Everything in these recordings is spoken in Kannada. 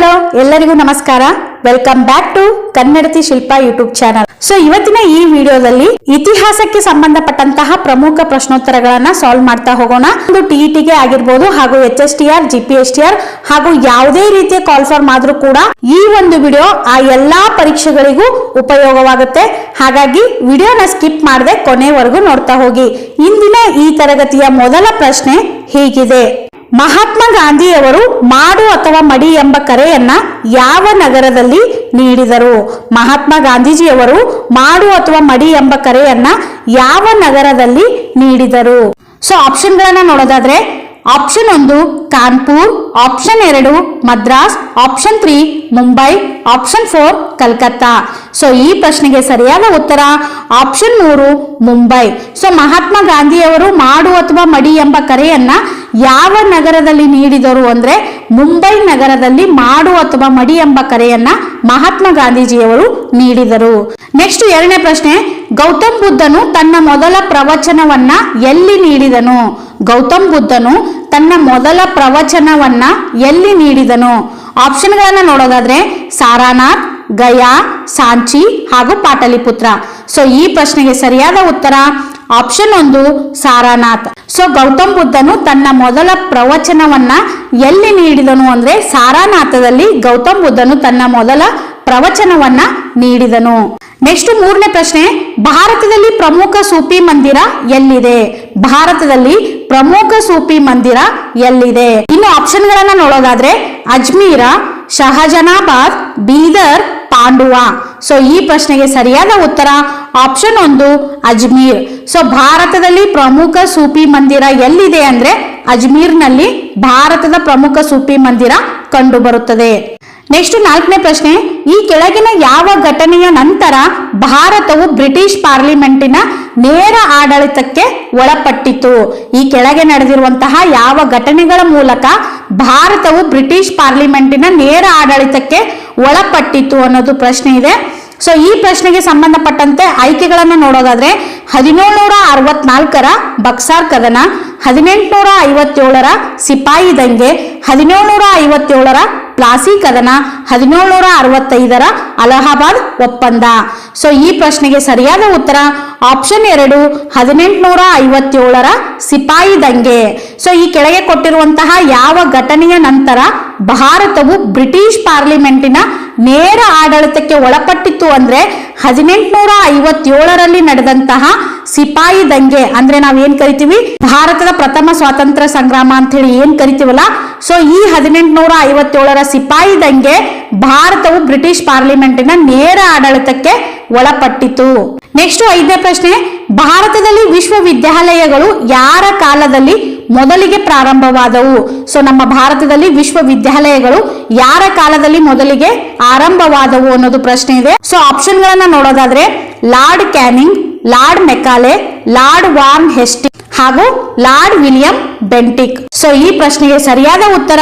ಹಲೋ ಎಲ್ಲರಿಗೂ ನಮಸ್ಕಾರ. Welcome back to Kannadathi Shilpa YouTube channel so ಇವತ್ತಿನ ಈ ವಿಡಿಯೋದಲ್ಲಿ ಇತಿಹಾಸಕ್ಕೆ ಸಂಬಂಧಪಟ್ಟಂತಹ ಪ್ರಮುಖ ಪ್ರಶ್ನೋತ್ತರಗಳನ್ನ ಸಾಲ್ವ್ ಮಾಡ್ತಾ ಹೋಗೋಣ. ಒಂದು ಟಿಇಟಿಗೆ ಆಗಿರ್ಬೋದು, ಹಾಗೂ H S T R G P S T R ಹಾಗೂ ಯಾವುದೇ ರೀತಿಯ ಕಾಲ್ ಫಾರ್ಮ್ ಆದ್ರೂ ಕೂಡ ಈ ಒಂದು ವಿಡಿಯೋ ಆ ಎಲ್ಲಾ ಪರೀಕ್ಷೆಗಳಿಗೂ ಉಪಯೋಗವಾಗುತ್ತೆ. ಹಾಗಾಗಿ ವಿಡಿಯೋನ ಸ್ಕಿಪ್ ಮಾಡದೆ ಕೊನೆವರೆಗೂ ನೋಡ್ತಾ ಹೋಗಿ. ಇಂದಿನ ಈ ತರಗತಿಯ ಮೊದಲ ಪ್ರಶ್ನೆ ಹೀಗಿದೆ. ಮಹಾತ್ಮ ಗಾಂಧಿಯವರು ಮಾಡು ಅಥವಾ ಮಡಿ ಎಂಬ ಕರೆಯನ್ನ ಯಾವ ನಗರದಲ್ಲಿ ನೀಡಿದರು? ಮಹಾತ್ಮ ಗಾಂಧೀಜಿಯವರು ಮಾಡು ಅಥವಾ ಮಡಿ ಎಂಬ ಕರೆಯನ್ನ ಯಾವ ನಗರದಲ್ಲಿ ನೀಡಿದರು? ಸೊ ಆಪ್ಷನ್ಗಳನ್ನ ನೋಡೋದಾದ್ರೆ ಆಪ್ಷನ್ ಒಂದು ಕಾನ್ಪುರ್ ಆಪ್ಷನ್ ಎರಡು Madras option three Mumbai option four Calcutta so ಈ ಪ್ರಶ್ನೆಗೆ ಸರಿಯಾದ ಉತ್ತರ ಆಪ್ಷನ್ ಮೂರು ಮುಂಬೈ ಸೊ ಮಹಾತ್ಮ ಗಾಂಧಿಯವರು ಮಾಡು ಅಥವಾ ಮಡಿ ಎಂಬ ಕರೆಯನ್ನ ಯಾವ ನಗರದಲ್ಲಿ ನೀಡಿದರು ಅಂದ್ರೆ ಮುಂಬೈ ನಗರದಲ್ಲಿ ಮಾಡು ಅಥವಾ ಮಡಿ ಎಂಬ ಕರೆಯನ್ನ ಮಹಾತ್ಮ ಗಾಂಧೀಜಿಯವರು ನೀಡಿದರು. ನೆಕ್ಸ್ಟ್ ಎರಡನೇ ಪ್ರಶ್ನೆ ಗೌತಮ್ ಬುದ್ಧನು ತನ್ನ ಮೊದಲ ಪ್ರವಚನವನ್ನ ಎಲ್ಲಿ ನೀಡಿದನು? ಗೌತಮ್ ಬುದ್ಧನು ತನ್ನ ಮೊದಲ ಪ್ರವಚನವನ್ನ ಎಲ್ಲಿ ನೀಡಿದನು? ಆಪ್ಷನ್ಗಳನ್ನ ನೋಡೋದಾದ್ರೆ ಸಾರಾನಾಥ್, ಗಯಾ, ಸಾಂಚಿ ಹಾಗೂ ಪಾಟಲಿಪುತ್ರ. ಸೊ ಈ ಪ್ರಶ್ನೆಗೆ ಸರಿಯಾದ ಉತ್ತರ ಆಪ್ಷನ್ ಒಂದು ಸಾರಾನಾಥ್. ಸೊ ಗೌತಮ್ ಬುದ್ಧನು ತನ್ನ ಮೊದಲ ಪ್ರವಚನವನ್ನ ಎಲ್ಲಿ ನೀಡಿದನು ಅಂದ್ರೆ ಸಾರಾನಾಥದಲ್ಲಿ ಗೌತಮ್ ಬುದ್ಧನು ತನ್ನ ಮೊದಲ ಪ್ರವಚನವನ್ನ ನೀಡಿದನು. ನೆಕ್ಸ್ಟ್ ಮೂರನೇ ಪ್ರಶ್ನೆ, ಭಾರತದಲ್ಲಿ ಪ್ರಮುಖ ಸೂಪಿ ಮಂದಿರ ಎಲ್ಲಿದೆ? ಭಾರತದಲ್ಲಿ ಪ್ರಮುಖ ಸೂಪಿ ಮಂದಿರ ಎಲ್ಲಿದೆ? ಇನ್ನು ಆಪ್ಷನ್ ಗಳನ್ನ ನೋಡೋದಾದ್ರೆ, ಅಜ್ಮೀರ, ಶಹಜನಾಬಾದ್, ಬೀದರ್, ಪಾಂಡುವ. ಸೊ ಈ ಪ್ರಶ್ನೆಗೆ ಸರಿಯಾದ ಉತ್ತರ ಆಪ್ಷನ್ ಒಂದು, ಅಜ್ಮೀರ್. ಸೊ ಭಾರತದಲ್ಲಿ ಪ್ರಮುಖ ಸೂಪಿ ಮಂದಿರ ಎಲ್ಲಿದೆ ಅಂದ್ರೆ, ಅಜ್ಮೀರ್ನಲ್ಲಿ ಭಾರತದ ಪ್ರಮುಖ ಸೂಪಿ ಮಂದಿರ ಕಂಡು ಬರುತ್ತದೆ ನೆಕ್ಸ್ಟ್ ನಾಲ್ಕನೇ ಪ್ರಶ್ನೆ, ಈ ಕೆಳಗಿನ ಯಾವ ಘಟನೆಯ ನಂತರ ಭಾರತವು ಬ್ರಿಟಿಷ್ ಪಾರ್ಲಿಮೆಂಟಿನ ನೇರ ಆಡಳಿತಕ್ಕೆ ಒಳಪಟ್ಟಿತು? ಈ ಕೆಳಗೆ ನಡೆದಿರುವಂತಹ ಯಾವ ಘಟನೆಗಳ ಮೂಲಕ ಭಾರತವು ಬ್ರಿಟಿಷ್ ಪಾರ್ಲಿಮೆಂಟಿನ ನೇರ ಆಡಳಿತಕ್ಕೆ ಒಳಪಟ್ಟಿತು ಅನ್ನೋದು ಪ್ರಶ್ನೆ ಇದೆ. ಸೊ ಈ ಪ್ರಶ್ನೆಗೆ ಸಂಬಂಧಪಟ್ಟಂತೆ ಆಯ್ಕೆಗಳನ್ನು ನೋಡೋದಾದ್ರೆ, ಹದಿನೇಳುನೂರ ಅರವತ್ನಾಲ್ಕರ ಬಕ್ಸಾರ್ ಕದನ, ಹದಿನೆಂಟುನೂರ ಐವತ್ತೇಳರ ಸಿಪಾಯಿ ದಂಗೆ, ಹದಿನೇಳುನೂರ ಐವತ್ತೇಳರ ಪ್ಲಾಸಿ ಕದನ ಹದಿನೇಳುನೂರ ಅರವತ್ತೈದರ ಅಲಹಾಬಾದ್ ಒಪ್ಪಂದ. ಸೊ ಈ ಪ್ರಶ್ನೆಗೆ ಸರಿಯಾದ ಉತ್ತರ ಆಪ್ಷನ್ ಎರಡು ಹದಿನೆಂಟುನೂರ ಐವತ್ತೇಳರ ಸಿಪಾಯಿ ದಂಗೆ. ಸೊ ಈ ಕೆಳಗೆ ಕೊಟ್ಟಿರುವಂತಹ ಯಾವ ಘಟನೆಯ ನಂತರ ಭಾರತವು ಬ್ರಿಟಿಷ್ ಪಾರ್ಲಿಮೆಂಟಿನ ನೇರ ಆಡಳಿತಕ್ಕೆ ಒಳಪಟ್ಟಿತ್ತು ಅಂದ್ರೆ ಹದಿನೆಂಟುನೂರ ಐವತ್ತೇಳರಲ್ಲಿ ನಡೆದಂತಹ ಸಿಪಾಯಿ ದಂಗೆ ಅಂದ್ರೆ ನಾವ್ ಏನ್ ಕರಿತೀವಿ? ಭಾರತದ ಪ್ರಥಮ ಸ್ವಾತಂತ್ರ್ಯ ಸಂಗ್ರಾಮ ಅಂತ ಹೇಳಿ ಏನ್ ಕರಿತೀವಲ್ಲ? ಸೊ ಈ ಹದಿನೆಂಟುನೂರ ಐವತ್ತೇಳರ ಸಿಪಾಯಿ ದಂಗೆ ಭಾರತವು ಬ್ರಿಟಿಷ್ ಪಾರ್ಲಿಮೆಂಟಿನ ನೇರ ಆಡಳಿತಕ್ಕೆ ಒಳಪಟ್ಟಿತು. ನೆಕ್ಸ್ಟ್ ಐದನೇ ಪ್ರಶ್ನೆ, ಭಾರತದಲ್ಲಿ ವಿಶ್ವವಿದ್ಯಾಲಯಗಳು ಯಾರ ಕಾಲದಲ್ಲಿ ಮೊದಲಿಗೆ ಪ್ರಾರಂಭವಾದವು? ಸೊ ನಮ್ಮ ಭಾರತದಲ್ಲಿ ವಿಶ್ವವಿದ್ಯಾಲಯಗಳು ಯಾರ ಕಾಲದಲ್ಲಿ ಮೊದಲಿಗೆ ಆರಂಭವಾದವು ಅನ್ನೋದು ಪ್ರಶ್ನೆ ಇದೆ. ಸೊ ಆಪ್ಷನ್ಗಳನ್ನ ನೋಡೋದಾದ್ರೆ, lord Canning lord Macaulay lord Warren Hastings ಹಾಗೂ ಲಾರ್ಡ್ ವಿಲಿಯಂ ಬೆಂಟಿಕ್. ಸೊ, ಈ ಪ್ರಶ್ನೆಗೆ ಸರಿಯಾದ ಉತ್ತರ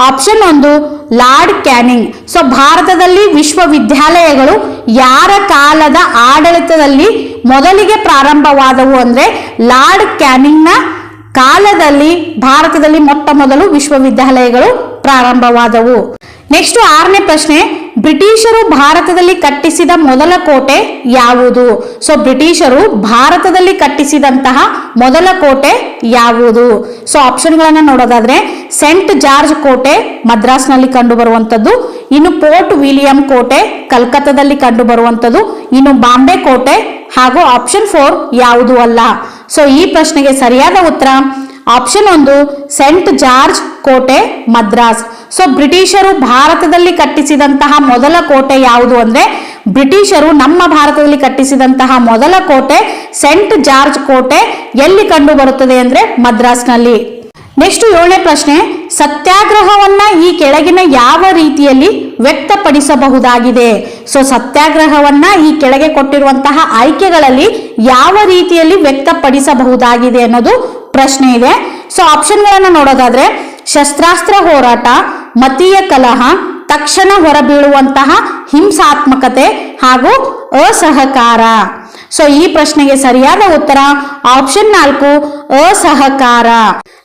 ಆಪ್ಷನ್ ಒಂದು, ಲಾರ್ಡ್ ಕ್ಯಾನಿಂಗ್. ಸೊ, ಭಾರತದಲ್ಲಿ ವಿಶ್ವವಿದ್ಯಾಲಯಗಳು ಯಾರ ಕಾಲದ ಆಡಳಿತದಲ್ಲಿ ಮೊದಲಿಗೆ ಪ್ರಾರಂಭವಾದವು ಅಂದ್ರೆ ಲಾರ್ಡ್ ಕ್ಯಾನಿಂಗ್ನ ಕಾಲದಲ್ಲಿ ಭಾರತದಲ್ಲಿ ಮೊಟ್ಟ ಮೊದಲು ವಿಶ್ವವಿದ್ಯಾಲಯಗಳು ಪ್ರಾರಂಭವಾದವು. ನೆಕ್ಸ್ಟ್ ಆರನೇ ಪ್ರಶ್ನೆ ಬ್ರಿಟಿಷರು ಭಾರತದಲ್ಲಿ ಕಟ್ಟಿಸಿದ ಮೊದಲ ಕೋಟೆ ಯಾವುದು? ಸೊ ಬ್ರಿಟಿಷರು ಭಾರತದಲ್ಲಿ ಕಟ್ಟಿಸಿದಂತಹ ಮೊದಲ ಕೋಟೆ ಯಾವುದು? ಸೊ ಆಪ್ಷನ್ಗಳನ್ನು ನೋಡೋದಾದ್ರೆ ಸೆಂಟ್ ಜಾರ್ಜ್ ಕೋಟೆ ಮದ್ರಾಸ್ನಲ್ಲಿ ಕಂಡು ಬರುವಂತದ್ದು ಇನ್ನು ಪೋರ್ಟ್ ವಿಲಿಯಂ ಕೋಟೆ ಕಲ್ಕತ್ತಾದಲ್ಲಿ ಕಂಡು ಬರುವಂತದ್ದು ಇನ್ನು ಬಾಂಬೆ ಕೋಟೆ ಹಾಗೂ ಆಪ್ಷನ್ ಫೋರ್ ಯಾವುದು ಅಲ್ಲ? ಸೊ ಈ ಪ್ರಶ್ನೆಗೆ ಸರಿಯಾದ ಉತ್ತರ ಆಪ್ಷನ್ ಒಂದು ಸೆಂಟ್ ಜಾರ್ಜ್ ಕೋಟೆ ಮದ್ರಾಸ್ ಸೊ ಬ್ರಿಟಿಷರು ಭಾರತದಲ್ಲಿ ಕಟ್ಟಿಸಿದಂತಹ ಮೊದಲ ಕೋಟೆ ಯಾವುದು ಅಂದ್ರೆ, ಬ್ರಿಟಿಷರು ನಮ್ಮ ಭಾರತದಲ್ಲಿ ಕಟ್ಟಿಸಿದಂತಹ ಮೊದಲ ಕೋಟೆ ಸೆಂಟ್ ಜಾರ್ಜ್ ಕೋಟೆ ಎಲ್ಲಿ ಕಂಡು ಬರುತ್ತದೆ ಅಂದ್ರೆ, ಮದ್ರಾಸ್ನಲ್ಲಿ. ನೆಕ್ಸ್ಟ್ ಏಳನೇ ಪ್ರಶ್ನೆ, ಸತ್ಯಾಗ್ರಹವನ್ನ ಈ ಕೆಳಗಿನ ಯಾವ ರೀತಿಯಲ್ಲಿ ವ್ಯಕ್ತಪಡಿಸಬಹುದಾಗಿದೆ? ಸೊ ಸತ್ಯಾಗ್ರಹವನ್ನ ಈ ಕೆಳಗೆ ಕೊಟ್ಟಿರುವಂತಹ ಆಯ್ಕೆಗಳಲ್ಲಿ ಯಾವ ರೀತಿಯಲ್ಲಿ ವ್ಯಕ್ತಪಡಿಸಬಹುದಾಗಿದೆ ಅನ್ನೋದು ಪ್ರಶ್ನೆ ಇದೆ. ಸೊ ಆಪ್ಷನ್ಗಳನ್ನ ನೋಡೋದಾದ್ರೆ ಶಸ್ತ್ರಾಸ್ತ್ರ ಹೋರಾಟ ಮತೀಯ ಕಲಹ ತಕ್ಷಣ ಹೊರಬೀಳುವಂತಹ ಹಿಂಸಾತ್ಮಕತೆ ಹಾಗೂ ಅಸಹಕಾರ. ಸೊ ಈ ಪ್ರಶ್ನೆಗೆ ಸರಿಯಾದ ಉತ್ತರ ಆಪ್ಷನ್ ನಾಲ್ಕು, ಅಸಹಕಾರ.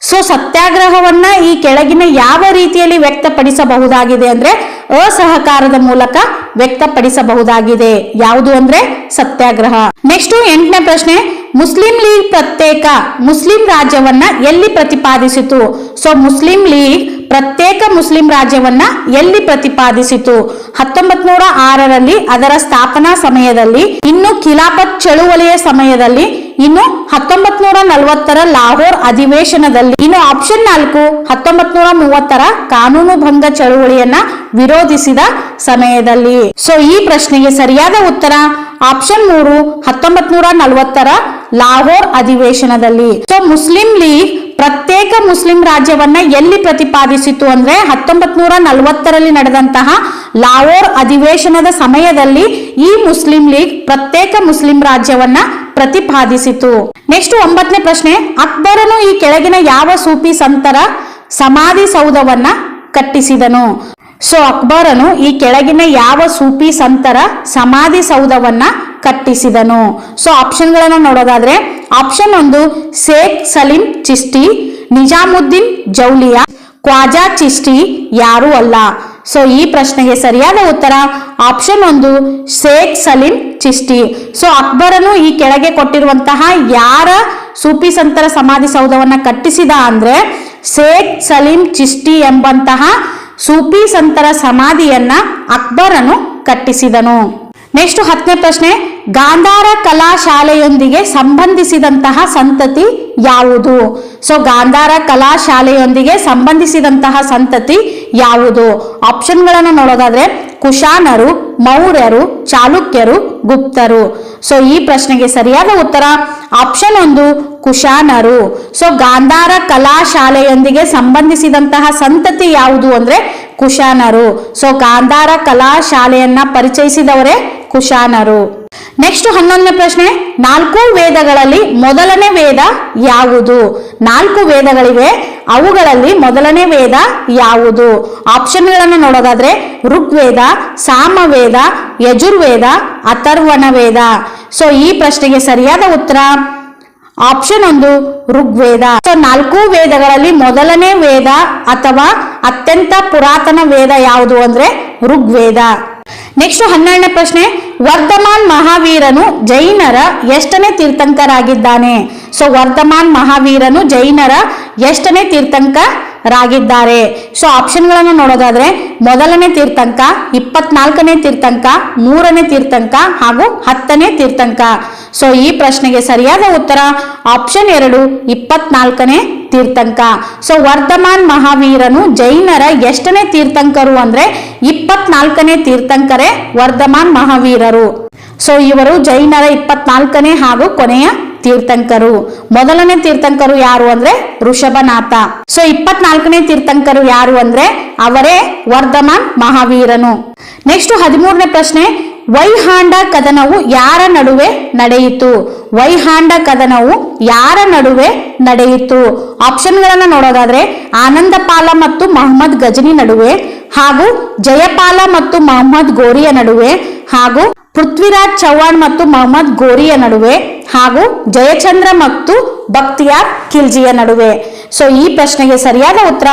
ಸೊ ಸತ್ಯಾಗ್ರಹವನ್ನ ಈ ಕೆಳಗಿನ ಯಾವ ರೀತಿಯಲ್ಲಿ ವ್ಯಕ್ತಪಡಿಸಬಹುದಾಗಿದೆ ಅಂದ್ರೆ ಅಸಹಕಾರದ ಮೂಲಕ ವ್ಯಕ್ತಪಡಿಸಬಹುದಾಗಿದೆ. ಯಾವುದು ಅಂದ್ರೆ ಸತ್ಯಾಗ್ರಹ. ನೆಕ್ಸ್ಟ್ ಎಂಟನೇ ಪ್ರಶ್ನೆ, ಮುಸ್ಲಿಂ ಲೀಗ್ ಪ್ರತ್ಯೇಕ ಮುಸ್ಲಿಂ ರಾಜ್ಯವನ್ನ ಎಲ್ಲಿ ಪ್ರತಿಪಾದಿಸಿತು? ಸೊ ಮುಸ್ಲಿಂ ಲೀಗ್ ಪ್ರತ್ಯೇಕ ಮುಸ್ಲಿಂ ರಾಜ್ಯವನ್ನ ಎಲ್ಲಿ ಪ್ರತಿಪಾದಿಸಿತು? ಹತ್ತೊಂಬತ್ ನೂರ ಆರರಲ್ಲಿ ಅದರ ಸ್ಥಾಪನಾ ಸಮಯದಲ್ಲಿ, ಇನ್ನು ಖಿಲಾಫತ್ ಚಳುವಳಿಯ ಸಮಯದಲ್ಲಿ, ಇನ್ನು ಹತ್ತೊಂಬತ್ ನೂರ ನಲವತ್ತರ ಲಾಹೋರ್ ಅಧಿವೇಶನದಲ್ಲಿ. ಇನ್ನು ಆಪ್ಷನ್ ನಾಲ್ಕು ಹತ್ತೊಂಬತ್ ನೂರ ಮೂವತ್ತರ ಕಾನೂನು ಭಂಗ ಚಳುವಳಿಯನ್ನ ವಿರೋಧಿಸಿದ ಸಮಯದಲ್ಲಿ. ಸೊ ಈ ಪ್ರಶ್ನೆಗೆ ಸರಿಯಾದ ಉತ್ತರ ಆಪ್ಷನ್ ಮೂರು ಹತ್ತೊಂಬತ್ ನೂರ ನಲವತ್ತರ ಲಾಹೋರ್ ಅಧಿವೇಶನದಲ್ಲಿ. ಸೊ ಮುಸ್ಲಿಂ ಲೀಗ್ ಪ್ರತ್ಯೇಕ ಮುಸ್ಲಿಂ ರಾಜ್ಯವನ್ನ ಎಲ್ಲಿ ಪ್ರತಿಪಾದಿಸಿತು ಅಂದ್ರೆ ಹತ್ತೊಂಬತ್ ನೂರ ನಲವತ್ತರಲ್ಲಿ ನಡೆದಂತಹ ಲಾವೋರ್ ಅಧಿವೇಶನದ ಸಮಯದಲ್ಲಿ ಈ ಮುಸ್ಲಿಂ ಲೀಗ್ ಪ್ರತ್ಯೇಕ ಮುಸ್ಲಿಂ ರಾಜ್ಯವನ್ನ ಪ್ರತಿಪಾದಿಸಿತು. ನೆಕ್ಸ್ಟ್ ಒಂಬತ್ತನೇ ಪ್ರಶ್ನೆ, ಅಕ್ಬರನು ಈ ಕೆಳಗಿನ ಯಾವ ಸೂಫಿ ಸಂತರ ಸಮಾಧಿ ಸೌಧವನ್ನ ಕಟ್ಟಿಸಿದನು? ಸೊ ಅಕ್ಬರನು ಈ ಕೆಳಗಿನ ಯಾವ ಸೂಫಿ ಸಂತರ ಸಮಾಧಿ ಸೌಧವನ್ನ ಕಟ್ಟಿಸಿದನು. ಸೊ ಆಪ್ಷನ್ಗಳನ್ನು ನೋಡೋದಾದ್ರೆ ಆಪ್ಷನ್ ಒಂದು ಶೇಖ್ ಸಲೀಂ ಚಿಸ್ಟಿ ನಿಜಾಮುದ್ದೀನ್ ಜೌಲಿಯಾ, ಖ್ವಾಜಾ ಚಿಸ್ಟಿ ಯಾರೂ ಅಲ್ಲ. ಸೊ ಈ ಪ್ರಶ್ನೆಗೆ ಸರಿಯಾದ ಉತ್ತರ ಆಪ್ಷನ್ ಒಂದು ಶೇಖ್ ಸಲೀಂ ಚಿಸ್ಟಿ ಸೊ ಅಕ್ಬರನು ಈ ಕೆಳಗೆ ಕೊಟ್ಟಿರುವಂತಹ ಯಾರ ಸೂಫಿ ಸಂತರ ಸಮಾಧಿ ಸೌಧವನ್ನ ಕಟ್ಟಿಸಿದ ಅಂದ್ರೆ ಶೇಖ್ ಸಲೀಂ ಚಿಸ್ಟಿ ಎಂಬಂತಹ ಸೂಫಿ ಸಂತರ ಸಮಾಧಿಯನ್ನ ಅಕ್ಬರನು ಕಟ್ಟಿಸಿದನು. ನೆಕ್ಸ್ಟ್ ಹತ್ತನೇ ಪ್ರಶ್ನೆ, ಗಾಂಧಾರ ಕಲಾ ಶಾಲೆಯೊಂದಿಗೆ ಸಂಬಂಧಿಸಿದಂತಹ ಸಂತತಿ ಯಾವುದು? ಸೊ ಗಾಂಧಾರ ಕಲಾ ಶಾಲೆಯೊಂದಿಗೆ ಸಂಬಂಧಿಸಿದಂತಹ ಸಂತತಿ ಯಾವುದು? ಆಪ್ಷನ್ಗಳನ್ನು ನೋಡೋದಾದ್ರೆ, ಕುಶಾನರು, ಮೌರ್ಯರು, ಚಾಲುಕ್ಯರು, ಗುಪ್ತರು. ಸೊ ಈ ಪ್ರಶ್ನೆಗೆ ಸರಿಯಾದ ಉತ್ತರ ಆಪ್ಷನ್ ಒಂದು, ಕುಶಾನರು. ಸೊ ಗಾಂಧಾರ ಕಲಾ ಶಾಲೆಯೊಂದಿಗೆ ಸಂಬಂಧಿಸಿದಂತಹ ಸಂತತಿ ಯಾವುದು ಅಂದ್ರೆ ಕುಶಾನರು. ಸೊ ಗಾಂಧಾರ ಕಲಾ ಶಾಲೆಯನ್ನ ಪರಿಚಯಿಸಿದವರೇ ಕುಶಾನರು. ನೆಕ್ಸ್ಟ್ ಹನ್ನೊಂದನೇ ಪ್ರಶ್ನೆ, ನಾಲ್ಕು ವೇದಗಳಲ್ಲಿ ಮೊದಲನೇ ವೇದ ಯಾವುದು? ನಾಲ್ಕು ವೇದಗಳಿವೆ ಅವುಗಳಲ್ಲಿ ಮೊದಲನೇ ವೇದ ಯಾವುದು? ಆಪ್ಷನ್ಗಳನ್ನು ನೋಡೋದಾದ್ರೆ, ಋಗ್ವೇದ, ಸಾಮವೇದ, ಯಜುರ್ವೇದ ಅಥರ್ವಣ ವೇದ ಸೊ ಈ ಪ್ರಶ್ನೆಗೆ ಸರಿಯಾದ ಉತ್ತರ? ಆಪ್ಷನ್ ಒಂದು, ಋಗ್ವೇದ. ಸೊ ನಾಲ್ಕು ವೇದಗಳಲ್ಲಿ ಮೊದಲನೇ ವೇದ ಅಥವಾ ಅತ್ಯಂತ ಪುರಾತನ ವೇದ ಯಾವುದು ಅಂದ್ರೆ ಋಗ್ವೇದ. ನೆಕ್ಸ್ಟ್ ಹನ್ನೆರಡನೇ ಪ್ರಶ್ನೆ ವರ್ಧಮಾನ್ ಮಹಾವೀರನು ಜೈನರ ಎಷ್ಟನೇ ತೀರ್ಥಂಕರಾಗಿದ್ದಾನೆ? ಸೊ ವರ್ಧಮಾನ್ ಮಹಾವೀರನು ಜೈನರ ಎಷ್ಟನೇ ತೀರ್ಥಂಕರಾಗಿದ್ದಾರೆ? ಸೊ ಆಪ್ಷನ್ಗಳನ್ನು ನೋಡೋದಾದ್ರೆ, ಮೊದಲನೇ ತೀರ್ಥಂಕ, ಇಪ್ಪತ್ನಾಲ್ಕನೇ ತೀರ್ಥಂಕ, ಮೂರನೇ ತೀರ್ಥಂಕ ಹಾಗೂ ಹತ್ತನೇ ತೀರ್ಥಂಕ. ಸೊ ಈ ಪ್ರಶ್ನೆಗೆ ಸರಿಯಾದ ಉತ್ತರ ಆಪ್ಷನ್ ಎರಡು, ಇಪ್ಪತ್ನಾಲ್ಕನೇ ತೀರ್ಥಂಕ. ಸೊ ವರ್ಧಮಾನ್ ಮಹಾವೀರನು ಜೈನರ ಎಷ್ಟನೇ ತೀರ್ಥಂಕರು ಅಂದ್ರೆ ಇಪ್ಪತ್ನಾಲ್ಕನೇ ತೀರ್ಥಂಕರೇ ವರ್ಧಮಾನ್ ಮಹಾವೀರರು. ಸೊ ಇವರು ಜೈನರ ಇಪ್ಪತ್ನಾಲ್ಕನೇ ಹಾಗೂ ಕೊನೆಯ ತೀರ್ಥಂಕರು. ಮೊದಲನೇ ತೀರ್ಥಂಕರು ಯಾರು ಅಂದ್ರೆ ಋಷಭನಾಥ. ಸೊ ಇಪ್ಪತ್ನಾಲ್ಕನೇ ತೀರ್ಥಂಕರು ಯಾರು ಅಂದ್ರೆ ಅವರೇ ವರ್ಧಮಾನ್ ಮಹಾವೀರನು. ನೆಕ್ಸ್ಟ್ ಹದಿಮೂರನೇ ಪ್ರಶ್ನೆ ವೈಹಾಂಡ ಕದನವು ಯಾರ ನಡುವೆ ನಡೆಯಿತು? ವೈಹಾಂಡ ಕದನವು ಯಾರ ನಡುವೆ ನಡೆಯಿತು? ಆಪ್ಷನ್ಗಳನ್ನು ನೋಡೋದಾದ್ರೆ ಆನಂದಪಾಲ ಮತ್ತು ಮೊಹಮ್ಮದ್ ಗಜನಿ ನಡುವೆ ಹಾಗೂ ಜಯಪಾಲ ಮತ್ತು ಮೊಹಮ್ಮದ್ ಗೋರಿಯ ನಡುವೆ ಹಾಗೂ ಪೃಥ್ವಿರಾಜ್ ಚೌಹಾಣ್ ಮತ್ತು ಮೊಹಮ್ಮದ್ ಗೋರಿಯ ನಡುವೆ ಹಾಗೂ ಜಯಚಂದ್ರ ಮತ್ತು ಭಕ್ತಿಯಾರ್ ಖಿಲ್ಜಿಯ ನಡುವೆ. ಸೊ ಈ ಪ್ರಶ್ನೆಗೆ ಸರಿಯಾದ ಉತ್ತರ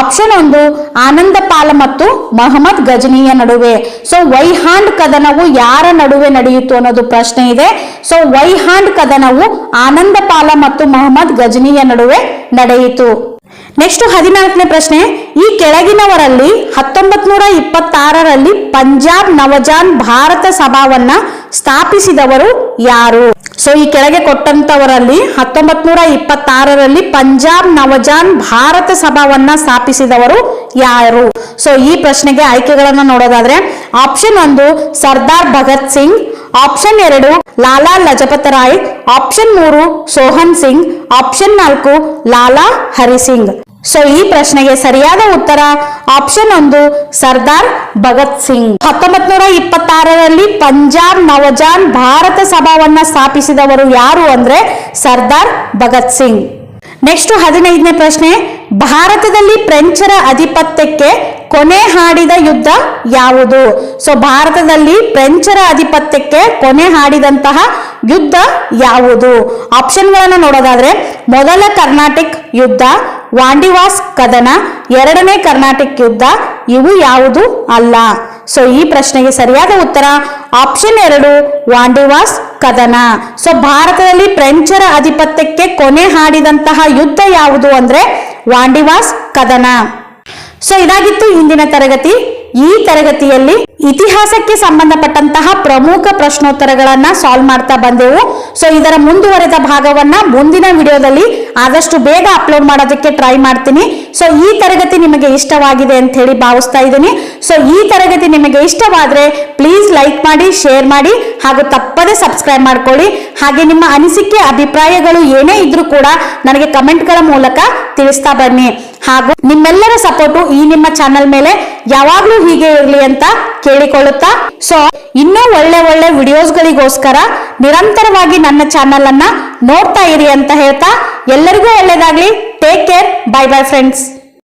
ಆಪ್ಷನ್ ಒಂದು, ಆನಂದಪಾಲ ಮತ್ತು ಮೊಹಮ್ಮದ್ ಗಜನಿಯ ನಡುವೆ. ಸೊ ವೈಹಾಂಡ್ ಕದನವು ಯಾರ ನಡುವೆ ನಡೆಯಿತು ಅನ್ನೋದು ಪ್ರಶ್ನೆ ಇದೆ. ಸೊ ವೈಹಾಂಡ್ ಕದನವು ಆನಂದಪಾಲ ಮತ್ತು ಮೊಹಮ್ಮದ್ ಗಜನಿಯ ನಡುವೆ ನಡೆಯಿತು. ನೆಕ್ಸ್ಟ್ ಹದಿನಾಲ್ಕನೇ ಪ್ರಶ್ನೆ, ಈ ಕೆಳಗಿನವರಲ್ಲಿ ಹತ್ತೊಂಬತ್ ನೂರ ಇಪ್ಪತ್ತಾರರಲ್ಲಿ ಪಂಜಾಬ್ ನವಜಾನ್ ಭಾರತ ಸಭಾವನ್ನ ಸ್ಥಾಪಿಸಿದವರು ಯಾರು? ಸೊ ಈ ಕೆಳಗೆ ಕೊಟ್ಟಂತವರಲ್ಲಿ ಹತ್ತೊಂಬತ್ ನೂರ ಇಪ್ಪತ್ತಾರರಲ್ಲಿ ಪಂಜಾಬ್ ನವಜಾನ್ ಭಾರತ ಸಭಾವನ್ನ ಸ್ಥಾಪಿಸಿದವರು ಯಾರು? ಸೊ ಈ ಪ್ರಶ್ನೆಗೆ ಆಯ್ಕೆಗಳನ್ನ ನೋಡೋದಾದ್ರೆ ಆಪ್ಷನ್ ಒಂದು ಸರ್ದಾರ್ ಭಗತ್ ಸಿಂಗ್ ಆಪ್ಷನ್ ಎರಡು ಲಾಲಾ ಲಜಪತ್ ರಾಯ್ ಆಪ್ಷನ್ ಮೂರು ಸೋಹನ್ ಸಿಂಗ್ ಆಪ್ಷನ್ ನಾಲ್ಕು ಲಾಲಾ ಹರಿಸಿಂಗ್. ಸೊ ಈ ಪ್ರಶ್ನೆಗೆ ಸರಿಯಾದ ಉತ್ತರ ಆಪ್ಷನ್ ಒಂದು ಸರ್ದಾರ್ ಭಗತ್ ಸಿಂಗ್. ಹತ್ತೊಂಬತ್ ನೂರ ಇಪ್ಪತ್ತಾರರಲ್ಲಿ ಪಂಜಾಬ್ ನವಜಾನ್ ಭಾರತ ಸಭಾವನ್ನ ಸ್ಥಾಪಿಸಿದವರು ಯಾರು ಅಂದ್ರೆ ಸರ್ದಾರ್ ಭಗತ್ ಸಿಂಗ್. ನೆಕ್ಸ್ಟ್ ಹದಿನೈದನೇ ಪ್ರಶ್ನೆ, ಭಾರತದಲ್ಲಿ ಫ್ರೆಂಚರ ಅಧಿಪತ್ಯಕ್ಕೆ ಕೊನೆ ಹಾಡಿದ ಯುದ್ಧ ಯಾವುದು? ಸೊ ಭಾರತದಲ್ಲಿ ಫ್ರೆಂಚರ ಅಧಿಪತ್ಯಕ್ಕೆ ಕೊನೆ ಹಾಡಿದಂತಹ ಯುದ್ಧ ಯಾವುದು? ಆಪ್ಷನ್ಗಳನ್ನು ನೋಡೋದಾದ್ರೆ, ಮೊದಲ ಕರ್ನಾಟಿಕ್ ಯುದ್ಧ ವಾಂಡಿವಾಸ್ ಕದನ ಎರಡನೇ ಕರ್ನಾಟಕ ಯುದ್ಧ, ಇವು ಯಾವುದು ಅಲ್ಲ? ಸೊ ಈ ಪ್ರಶ್ನೆಗೆ ಸರಿಯಾದ ಉತ್ತರ ಆಪ್ಷನ್ ಎರಡು, ವಾಂಡಿವಾಸ್ ಕದನ. ಸೊ ಭಾರತದಲ್ಲಿ ಫ್ರೆಂಚರ ಅಧಿಪತ್ಯಕ್ಕೆ ಕೊನೆ ಹಾಡಿದಂತಹ ಯುದ್ಧ ಯಾವುದು ಅಂದ್ರೆ ವಾಂಡಿವಾಸ್ ಕದನ. ಸೊ ಇದಾಗಿತ್ತು ಇಂದಿನ ತರಗತಿ. ಈ ತರಗತಿಯಲ್ಲಿ ಇತಿಹಾಸಕ್ಕೆ ಸಂಬಂಧಪಟ್ಟಂತಹ ಪ್ರಮುಖ ಪ್ರಶ್ನೋತ್ತರಗಳನ್ನ ಸಾಲ್ವ್ ಮಾಡ್ತಾ ಬಂದೆವು. ಸೊ ಇದರ ಮುಂದುವರೆದ ಭಾಗವನ್ನ ಮುಂದಿನ ವಿಡಿಯೋದಲ್ಲಿ ಆದಷ್ಟು ಬೇಗ ಅಪ್ಲೋಡ್ ಮಾಡೋದಕ್ಕೆ ಟ್ರೈ ಮಾಡ್ತೀನಿ. ಸೊ ಈ ತರಗತಿ ನಿಮಗೆ ಇಷ್ಟವಾಗಿದೆ ಅಂತ ಹೇಳಿ ಭಾವಿಸ್ತಾ ಇದ್ದೀನಿ. ಸೊ ಈ ತರಗತಿ ನಿಮಗೆ ಇಷ್ಟವಾದ್ರೆ ಪ್ಲೀಸ್ ಲೈಕ್ ಮಾಡಿ ಶೇರ್ ಮಾಡಿ ಹಾಗೂ ತಪ್ಪದೇ ಸಬ್ಸ್ಕ್ರೈಬ್ ಮಾಡ್ಕೊಳ್ಳಿ. ಹಾಗೆ ನಿಮ್ಮ ಅನಿಸಿಕೆ, ಅಭಿಪ್ರಾಯಗಳು ಏನೇ ಇದ್ರೂ ಕೂಡ ನನಗೆ ಕಮೆಂಟ್ಗಳ ಮೂಲಕ ತಿಳಿಸ್ತಾ ಬನ್ನಿ. ಹಾಗೂ ನಿಮ್ಮೆಲ್ಲರ ಸಪೋರ್ಟು ಈ ನಿಮ್ಮ ಚಾನೆಲ್ ಮೇಲೆ ಯಾವಾಗ್ಲೂ ಹೀಗೆ ಇರಲಿ ಅಂತ ಕೇಳಿಕೊಳ್ಳುತ್ತಾ? ಸೊ ಇನ್ನೂ ಒಳ್ಳೆ ಒಳ್ಳೆ ವಿಡಿಯೋಸ್ಗಳಿಗೋಸ್ಕರ ನಿರಂತರವಾಗಿ ನನ್ನ ಚಾನೆಲ್ ಅನ್ನ ನೋಡ್ತಾ ಇರಿ ಅಂತ ಹೇಳ್ತಾ, ಎಲ್ಲರಿಗೂ ಒಳ್ಳೇದಾಗ್ಲಿ. Take care bye bye friends